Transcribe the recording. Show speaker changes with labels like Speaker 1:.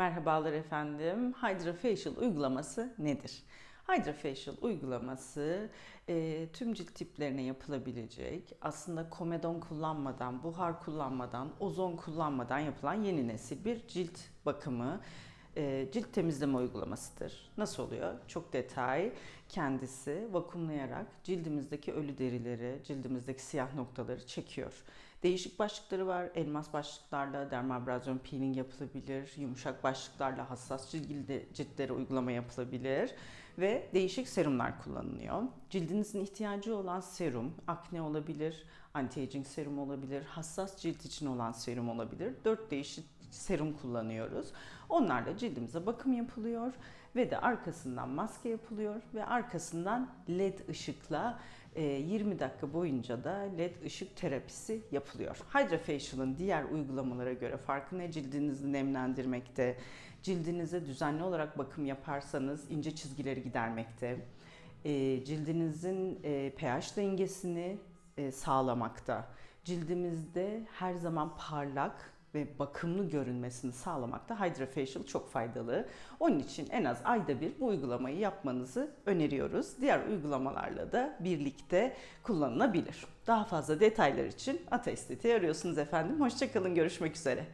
Speaker 1: Merhabalar efendim. Hydrofacial uygulaması nedir? Hydrofacial uygulaması e, tüm cilt tiplerine yapılabilecek, aslında komedon kullanmadan, buhar kullanmadan, ozon kullanmadan yapılan yeni nesil bir cilt bakımı, e, cilt temizleme uygulamasıdır. Nasıl oluyor? Çok detay. Kendisi vakumlayarak cildimizdeki ölü derileri, cildimizdeki siyah noktaları çekiyor. Değişik başlıkları var. Elmas başlıklarla dermabrazyon peeling yapılabilir. Yumuşak başlıklarla hassas cilde, ciltlere uygulama yapılabilir. Ve değişik serumlar kullanılıyor. Cildinizin ihtiyacı olan serum, akne olabilir, anti-aging serum olabilir, hassas cilt için olan serum olabilir. Dört değişik serum kullanıyoruz. Onlarla cildimize bakım yapılıyor ve de arkasından maske yapılıyor ve arkasından led ışıkla e, 20 dakika boyunca da led ışık terapisi yapılıyor. Hydrofacial'ın diğer uygulamalara göre farkı ne? Cildinizi nemlendirmekte, cildinize düzenli olarak bakım yaparsanız ince çizgileri gidermekte, e, cildinizin e, pH dengesini e, sağlamakta, cildimizde her zaman parlak ve bakımlı görünmesini sağlamakta Hydrofacial çok faydalı. Onun için en az ayda bir bu uygulamayı yapmanızı öneriyoruz. Diğer uygulamalarla da birlikte kullanılabilir. Daha fazla detaylar için Ata Estetiği arıyorsunuz efendim. Hoşçakalın, görüşmek üzere.